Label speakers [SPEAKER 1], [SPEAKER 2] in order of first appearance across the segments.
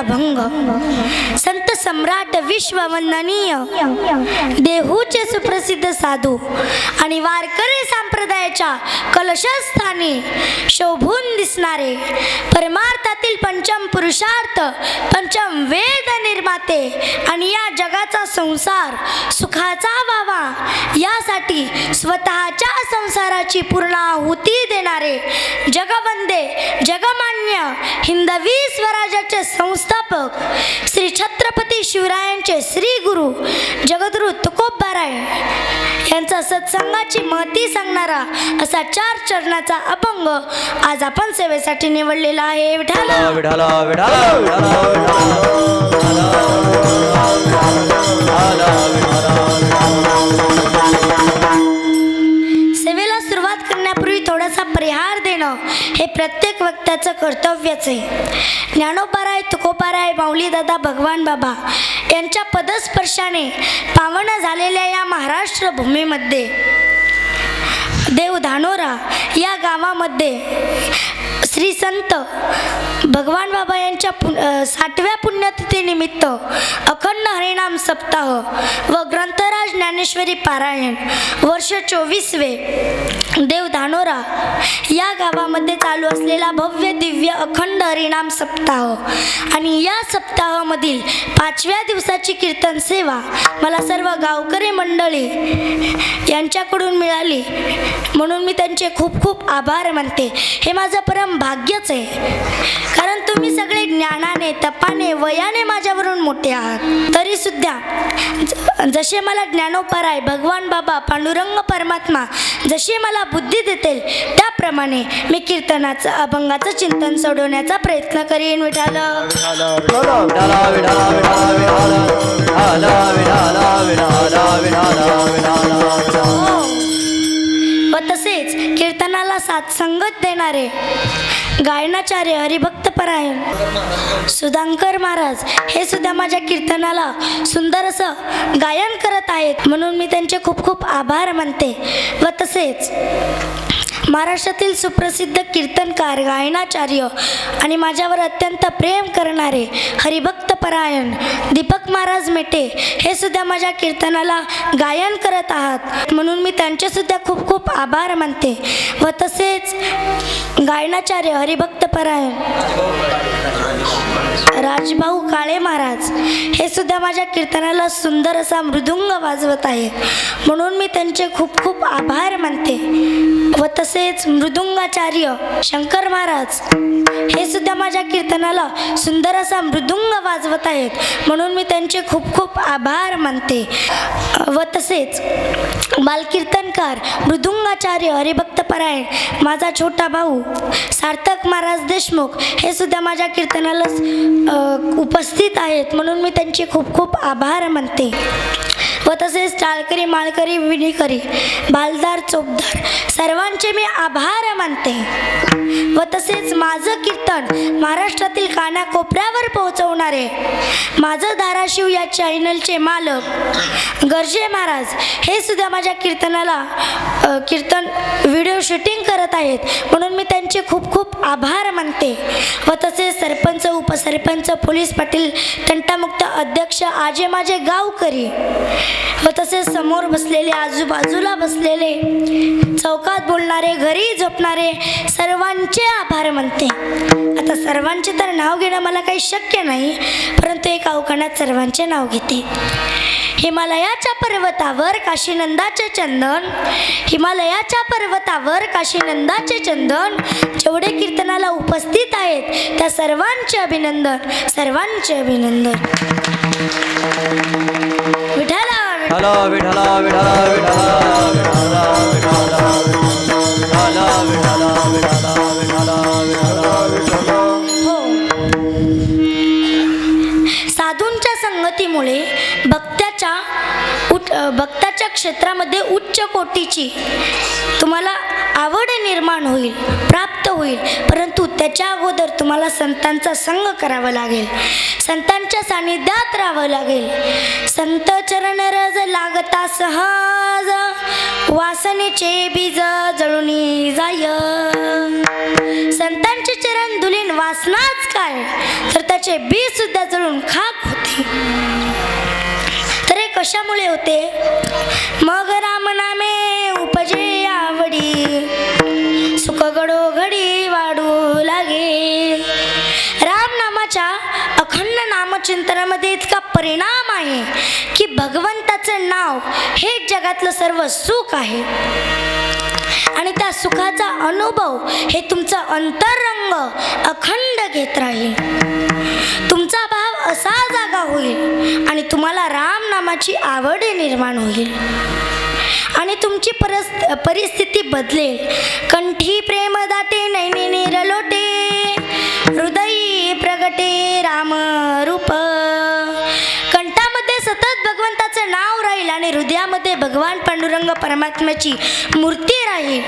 [SPEAKER 1] अभंग। संत सम्राट विश्ववंदनीय। देहूचे सुप्रसिद्ध साधू आणि वारकरी संप्रदायाच्या कलशस्थानी शोभून दिसणारे परमार्थातील पंचम पुरुषार्थ पंचम वेद निर्माते आणि या जगाचा संसार सुखाचा व्हावा यासाठी स्वतःच्या संसाराची पूर्ण आहुती देणारे जगवंदे जगमान्य हिंदवी स्वराज्याचे संस्थापक श्री छत्रपती शिवरायांचे श्री गुरु जगद्गुरु तुकोबाराय यांचा सत्संगाची महती सांगणार असा चार चरणाचा अभंग आज आपण सेवेसाठी निवडलेला आहे. विठाला
[SPEAKER 2] विठाला विठाला विठाला
[SPEAKER 1] सेवेला सुरुवात करण्यापूर्वी थोडासा परिहार देणं हे प्रत्येक वक्त्याचं कर्तव्यच आहे. ज्ञानोबाराय तुकोबाराय माऊली दादा भगवान बाबा यांच्या पदस्पर्शाने पावन झालेल्या या महाराष्ट्र भूमीमध्ये देव धानोरा या गावामध्ये श्री संत भगवान बाबा यांच्या पु साठव्या पुण्यत पुण्यतिथीनिमित्त अखंड हरिनाम सप्ताह व ग्रंथराज ज्ञानेश्वरी पारायण वर्ष चोवीसवे देव धानोरा या गावामध्ये चालू असलेला भव्य दिव्य अखंड हरिनाम सप्ताह. आणि या सप्ताहामधील पाचव्या दिवसाची कीर्तन सेवा मला सर्व गावकरी मंडळी यांच्याकडून मिळाली. म्हणून मी त्यांचे खूप खूप आभार मानते. हे माझं परम भाग्यच आहे. कारण तुम्ही सगळे ज्ञानाने तपाने वयाने माझ्यावरून मोठे आहात. तरी सुद्धा जसे मला ज्ञानोपराय भगवान बाबा पांडुरंग परमात्मा जशी मला बुद्धी देते त्याप्रमाणे मी कीर्तनाचं अभंगाचं चिंतन सोडवण्याचा प्रयत्न करीन विठाल
[SPEAKER 2] हो.
[SPEAKER 1] व तसेच कीर्तनाला सात संगत देणारे गायनाचार्य हरिभक्त परायण. सुधांकर महाराज हे सुद्धा माझ्या कीर्तनाला सुंदर असं गायन करत आहेत. म्हणून मी त्यांचे खूप खूप आभार मानते. व तसेच महाराष्ट्रातील सुप्रसिद्ध कीर्तनकार गायनाचार्य आणि माझ्यावर अत्यंत प्रेम करणारे हरिभक्त परायण दीपक महाराज मेटे हे सुद्धा माझ्या कीर्तनाला गायन करत आहात. म्हणून मी त्यांचेसुद्धा खूप खूप आभार मानते व तसेच गायनाचार्य हरिभक्त परायण राजभाऊ काळे महाराज हे सुद्धा माझ्या कीर्तनाला सुंदर असा मृदुंग वाजवत आहेत. म्हणून मी त्यांचे खूप खूप आभार मानते व तसेच तसेच मृदुंगाचार्य शंकर महाराज हे सुद्धा माझ्या कीर्तनाला सुंदर असा मृदुंग वाजवत आहेत. म्हणून मी त्यांचे खूप खूप आभार मानते. व तसेच बालकीर्तनकार मृदुंगाचार्य हरिभक्त परायण माझा छोटा भाऊ सार्थक महाराज देशमुख हे सुद्धा माझ्या कीर्तनाला उपस्थित आहेत. म्हणून मी त्यांचे खूप खूप आभार मानते. व तसेच टाळकरी माळकरी विणीकरी बालदार चोपदार सर्वांचे मी आभार मानते. व तसेच माझं कीर्तन महाराष्ट्रातील कानाकोपऱ्यावर पोहोचवणारे माझं धाराशिव या चॅनलचे मालक गर्जे महाराज हे सुद्धा माझ्या कीर्तनाला कीर्तन व्हिडिओ शूटिंग करत आहेत म्हणून मी त्यांचे खूप खूप आभार मानते. व तसेच सरपंच उपसरपंच पोलीस पाटील तंटामुक्त अध्यक्ष आजे माझे गावकरी व तसेच समोर बसलेले आजूबाजूला बसलेले चौकात बोलणारे घरी झोपणारे सर्वांचे आभार मानते. आता सर्वांचे तर नाव घेणं मला काही शक्य नाही परंतु एक अवकाणात सर्वांचे नाव घेते. हिमालयाच्या पर्वतावर काशीनंदाचे चंदन हिमालयाच्या पर्वतावर काशीनंदाचे चंदन जेवढे कीर्तनाला उपस्थित आहेत त्या सर्वांचे अभिनंदन सर्वांचे अभिनंदन. विठाला
[SPEAKER 2] विठाला विठाला विठाला विठाला विठाला विठाला विठाला विठाला
[SPEAKER 1] भक्ताच्या क्षेत्रामध्ये उच्च कोटीची तुम्हाला आवड निर्माण होईल प्राप्त होईल. परंतु त्याच्या अगोदर तुम्हाला संतांचा संग करावा लागेल. संतांच्या सानिध्यात राहावं लागेल. संत चरण रज लागता सहज वासनेचे बीज जळून जाय. संतांचे चरण धुलीन वासनाच काय? तर त्याचे बी सुद्धा जळून खाक होते. कशामुळे होते? मग रामनामे उपजे आवडी. सुख घडोघडी वाढू लागे. रामनामाच्या अखंड नामचिंतनामध्ये इतका परिणाम आहे की भगवंताचं नाव हे जगातलं सर्व सुख आहे. आणि त्या सुखाचा अनुभव हे तुमचं अंतरंग अखंड घेत राहील. तुमचा असा जागा होईल आणि तुम्हाला राम नामाची आवड निर्माण होईल. आणि तुमची परस परिस्थिती बदलेल. कंठी प्रेम दाटे नैने निरलोटे. हृदयी प्रगटे राम रूप. आणि हृदयामध्ये भगवान पांडुरंग परमात्म्याची मूर्ती राहील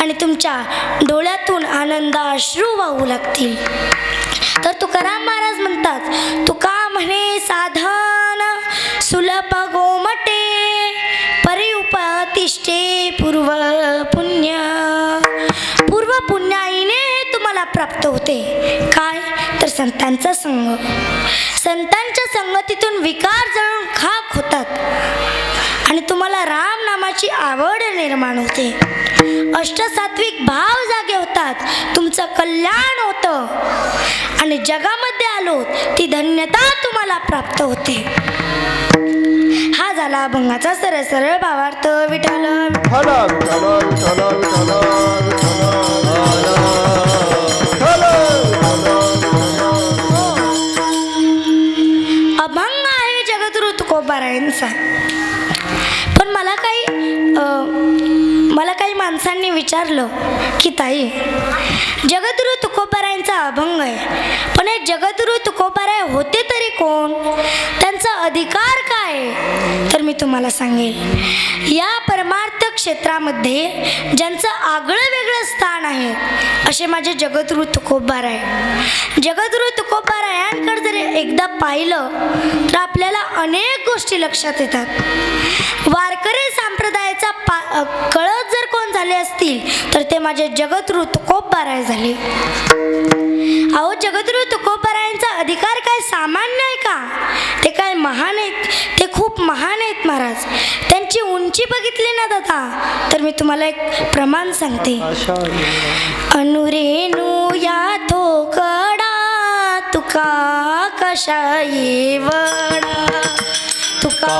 [SPEAKER 1] आणि तुमच्या डोळ्यातून आनंदाश्रू वाहू लागतील. तर तुकाराम महाराज म्हणतात तुका म्हणे साधन सुलभ गोमटे परिउपतिष्ठे पूर्व पुण्य. पूर्व पुण्याईने तुम्हाला प्राप्त होते. काय? तर संतांचा संग संतांच्या संगतीतून विकार जळून आणि राम नामाची आवड निर्माण होते अष्टसात्विक भाव जागे होतात तुमचं कल्याण होतं आणि जगामध्ये आलो ती धन्यता तुम्हाला प्राप्त होते हा झाला अभंगाचा सरळ सरळ भावार्थ विठाल विचारलं की ताई जगद्गुरु तुकोबारायांचा अभंग आहे. पण हे जगद्गुरु तुकोबाराय होते तरी कोण? त्यांचा अधिकार काय आहे? तर मी तुम्हाला सांगेल. या परमा क्षेत्रामध्ये ज्यांचं आगळं वेगळं स्थान आहे असे माझे जगद्गुरु तुकोबार आहे. जगतगुरु तुकोबार यांकडे जर एकदा पाहिलं तर आपल्याला अनेक गोष्टी लक्षात येतात. वारकरी संप्रदायाचा पा कळत जर कोण झाले असतील तर ते माझे जगद्गुरु तुकोबाराय झाले. अहो जगद्गुरु तुकोबारायांचा अधिकार काय सामान्य आहे का? ते काय महान आहेत? ते खूप महान आहेत महाराज. त्यांची उंची बघितली ना दादा? तर मी तुम्हाला एक प्रमाण सांगते. अनुरेणू या थोकडा तुका कशा येवडा तुका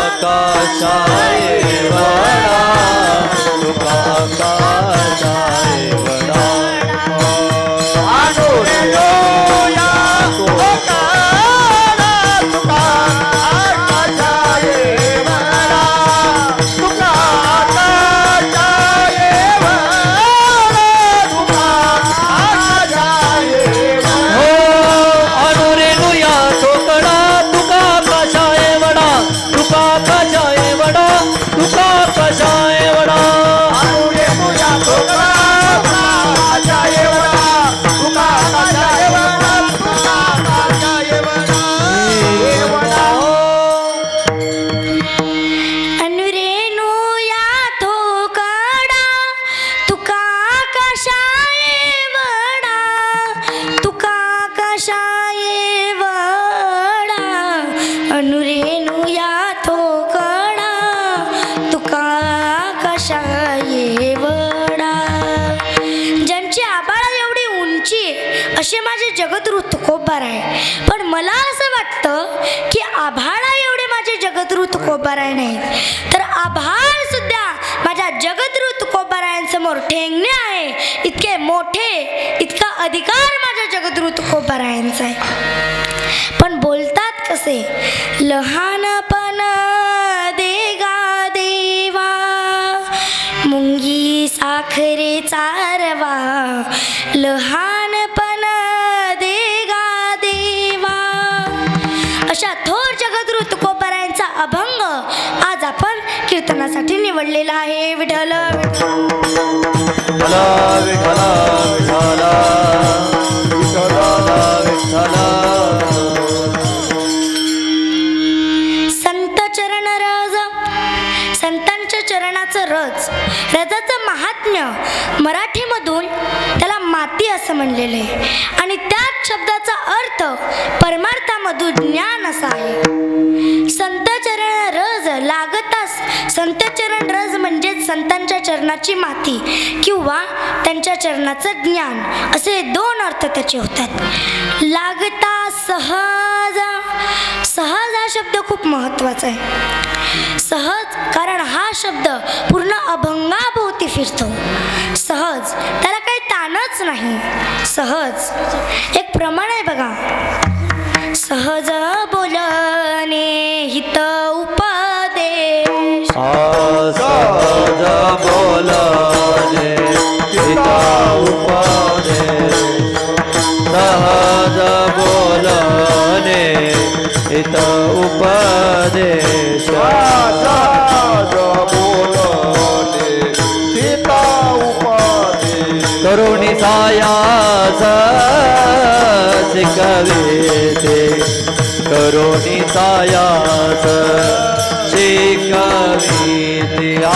[SPEAKER 2] आकाशाये वडा? तुका आकाशाये वडा?
[SPEAKER 1] तुकोबार आहे. पण मला असं वाटतं की आभाळा एवढे माझे जगद्रुत कोपर आहे नाहीत. तर आभाळ सुद्धा माझ्या जगद्गुरु तुकोबारायांसमोर ठेंगणे आहे. इतके मोठे इतका अधिकार माझ्या जगद्गुरु तुकोबारायांचा आहे. पण बोलतात कसे? लहान निवडलेला आहे विठ्ठल संत चरण रज संतांच्या चरणाचं रज रजाचं महात्म्य मराठीमधून त्याला माती असं म्हणलेलं आहे. आणि त्याच शब्दाचा अर्थ परमार्थामधून ज्ञान असा आहे. संत रज लागतास संत चरण रज म्हणजे संतांच्या चरणाची माती किंवा त्यांच्या चरणाचं ज्ञान. असे दोन अर्थ त्याचे होतात. लागता सहज. सहज हा शब्द खूप महत्त्वाचा आहे. सहज कारण हा शब्द पूर्ण अभंगाभोवती फिरतो. सहज त्याला काही ताणच नाही. सहज. एक प्रमाण आहे बघा. उपदेश।
[SPEAKER 2] करुणी सायास शिकविते करुणी सायास शिकविते। आ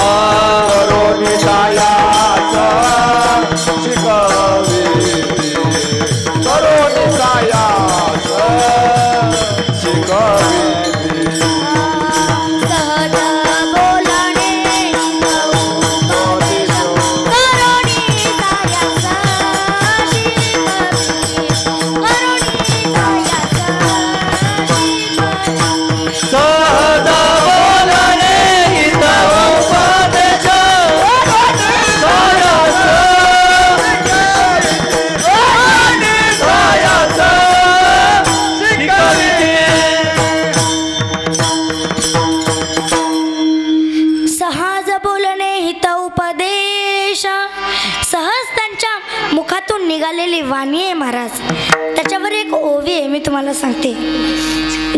[SPEAKER 1] तुम्हाला सांगते.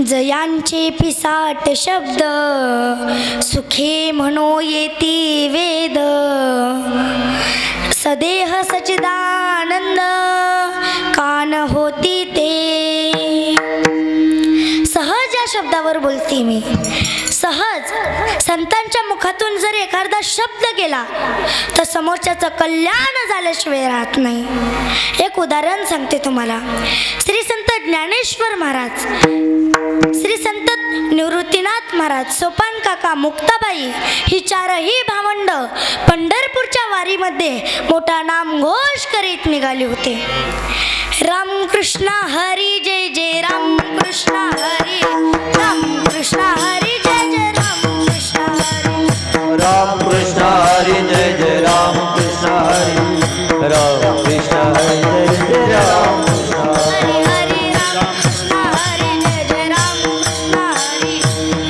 [SPEAKER 1] जयांचे पिसाट शब्द सुखे म्हणो येती वेद. सदेह सचिदानंद कान होती ते. सहज या शब्दावर बोलते मी. सहज संतांच्या मुखातून जर एखादा शब्द गेला तर समोरच्याचं कल्याण झाल्याशिवाय राहत नाही. एक उदाहरण सांगते तुम्हाला. श्री संत ज्ञानेश्वर महाराज श्री संत निवृत्तीनाथ महाराज सोपान काका मुक्ताबाई ही चारही भावंड पंढरपूरच्या वारीमध्ये मोठा नामघोष करीत निघाले होते. रामकृष्ण हरी जय जय रामकृष्ण हरी रामकृष्ण हरी
[SPEAKER 2] राम कृष्ण हरी जय जय राम कृष्ण हरी राम कृष्ण हरी जय जय राम कृष्ण
[SPEAKER 1] हरी हरी रामकृष्ण हरी जय जय रामकृष्ण हरी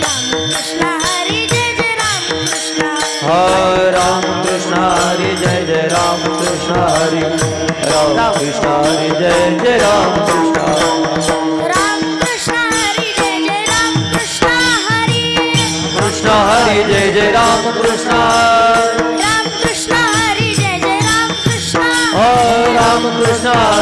[SPEAKER 1] रामकृष्ण हरी जय जय रामकृष्ण हरी
[SPEAKER 2] हरे राम कृष्ण हरी जय जय राम कृष्ण हरी राम कृष्ण हरी जय जय Ram Krishna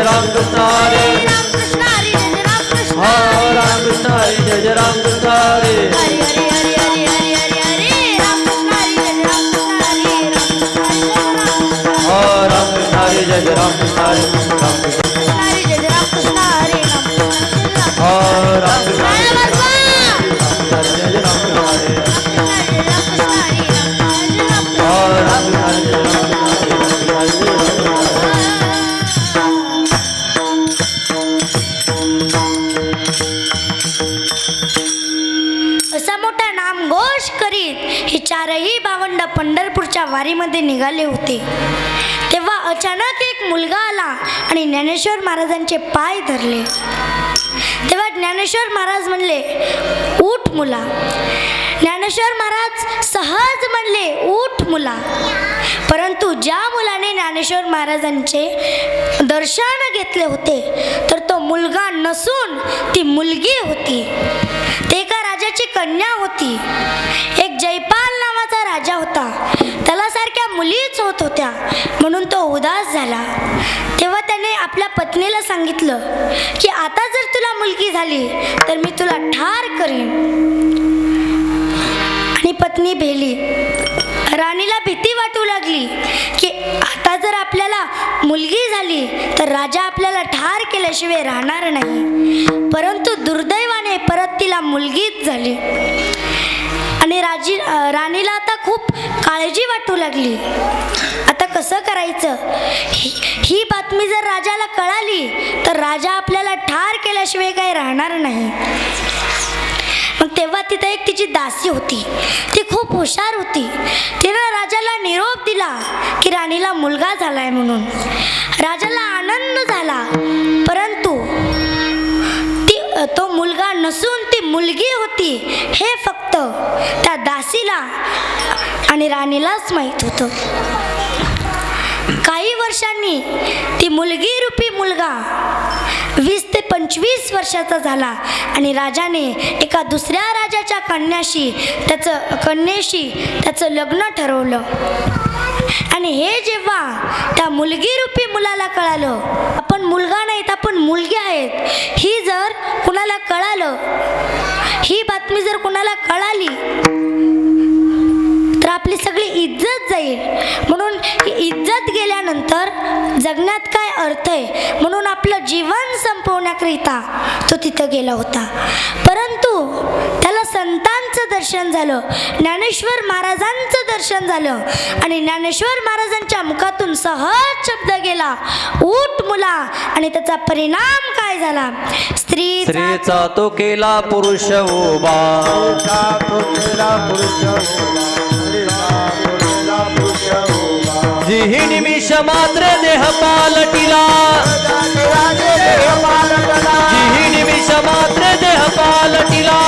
[SPEAKER 2] Jai Ram Krishna
[SPEAKER 1] Hare Hare
[SPEAKER 2] Ram Krishna Hare Jai Jai
[SPEAKER 1] Ram Krishna Hare Ram Krishna
[SPEAKER 2] Hare Jai Jai Ram Krishna Hare Ram Krishna Hare Jai Jai Ram Krishna
[SPEAKER 1] Hare Ram Krishna Hare Ram Krishna Hare पंढरपूरच्या निघाले होते. तेव्हा अचानक एक मुलगा आला आणि ज्ञानेश्वर महाराजांचे पाय धरले. तेव्हा ज्ञानेश्वर महाराज म्हणले उठ मुला. ज्ञानेश्वर महाराज सहज म्हणले उठ मुला. परंतु ज्या मुलाने ज्ञानेश्वर महाराजांचे दर्शन घेतले होते तर तो मुलगा नसून ती मुलगी होती. ते एका राजाची कन्या होती एक जयपाल नावाचा राजा होता त्याला सारख्या मुलीच होत होत्या. म्हणून तो उदास झाला. तेव्हा त्याने आपल्या पत्नीला सांगितलं की आता जर तुला मुलगी झाली तर मी तुला ठार करीन. आणि पत्नी भेली. राणीला भीती वाटू लागली की आता जर आपल्याला मुलगी झाली तर राजा आपल्याला ठार केल्याशिवाय राहणार नाही. परंतु दुर्दैवाने परत तिला मुलगीच झाली. राणीला आता खूप काळजी वाटू लागली. आता कसं करायचं? ही ही बातमी जर राजाला कळाली तर राजा आपल्याला ठार केल्याशिवाय काही राहणार नाही. मग तेव्हा तिथं एक तिची दासी होती. ती खूप हुशार होती. तिनं राजाला निरोप दिला की राणीला मुलगा झालाय म्हणून. राजाला आनंद झाला. परंतु तो मुलगा नसून ती मुलगी होती हे फक्त त्या दासीला आणि राणीलाच माहीत होतं. काही वर्षांनी ती मुलगी रूपी मुलगा वीस ते पंचवीस वर्षाचा झाला आणि राजाने एका दुसऱ्या राजाच्या कन्याशी त्याचं कन्येशी त्याचं लग्न ठरवलं. आणि हे जेव्हा त्या मुलगी रूपी मुलाला कळालं आपण मुलगा नाहीत आपण मुलगी आहेत. ही जर कुणाला कळालं ही बातमी जर कुणाला कळाली आपली सगळी इज्जत जाईल. म्हणून ही इज्जत गेल्यानंतर जगण्यात काय अर्थ आहे? म्हणून आपलं जीवन संपवण्याकरिता तो तिथं गेला होता. परंतु त्याला संतांचं दर्शन झालं. ज्ञानेश्वर महाराजांचं दर्शन झालं. आणि ज्ञानेश्वर महाराजांच्या मुखातून सहज शब्द गेला. ऊट मुला. आणि त्याचा परिणाम काय झाला? स्त्री
[SPEAKER 2] स्त्रीचा तो केला पुरुष उभा.
[SPEAKER 3] स्त्रीचा तो केला पुरुष
[SPEAKER 2] जिही निमिष मात्र देह पालटिला
[SPEAKER 3] राजे देह पालटला.
[SPEAKER 2] जिही निमिष मात्र देह पालटिला.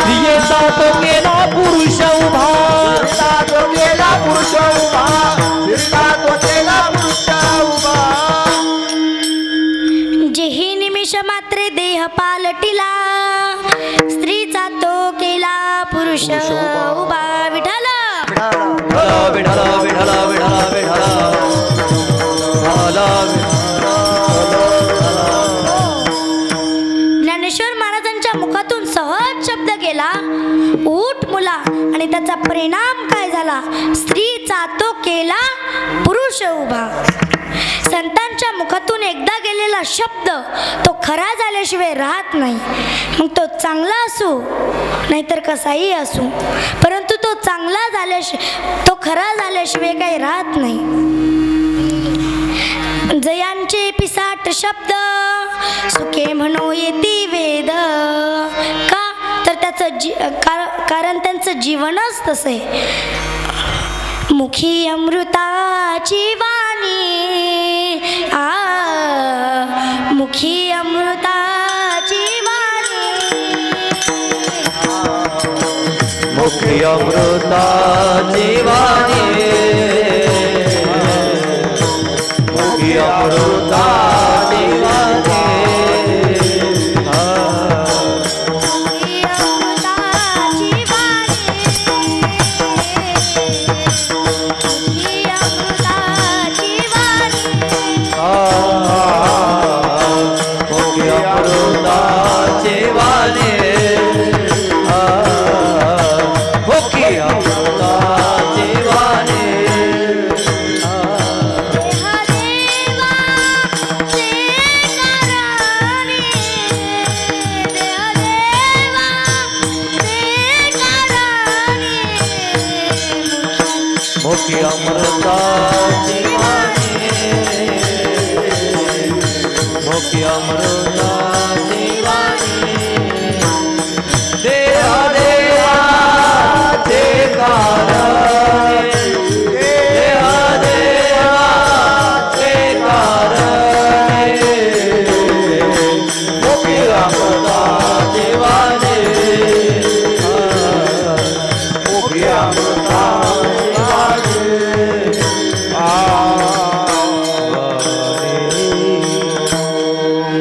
[SPEAKER 2] स्त्रियेचा तो केला पुरुष उभा
[SPEAKER 3] स्त्रीचा तो केला पुरुष उभा. तो केला पुरुष उभा.
[SPEAKER 1] जेही निमिष मात्रे देह पालटिला स्त्रीचा तो केला पुरुष ज्ञानेश्वर महाराजांच्या मुखातून सहज शब्द गेला. ऊट मुला आणि त्याचा परिणाम काय झाला? स्त्रीचा तो केला पुरुष उभा. संतांच्या मुखातून एकदा गेलेला शब्द तो खरा झाल्याशिवाय राहत नाही. मग तो चांगला असू नाहीतर कसाही असू. परंतु तो चांगला झाल्याशिवाय तो खरा झाल्याशिवाय काही राहत नाही. जयांचे पिसाट शब्द सुखे म्हणू येती वेद. का? तर त्याचं जी कारण त्यांचं जीवनच तसं आहे. मुखी अमृताची वाणी. आ मुखी अमृता
[SPEAKER 2] मुखी अमृता जीवानी. मुखी अमृता मोठी अमृता मोठी अमृता देवा देवा देवा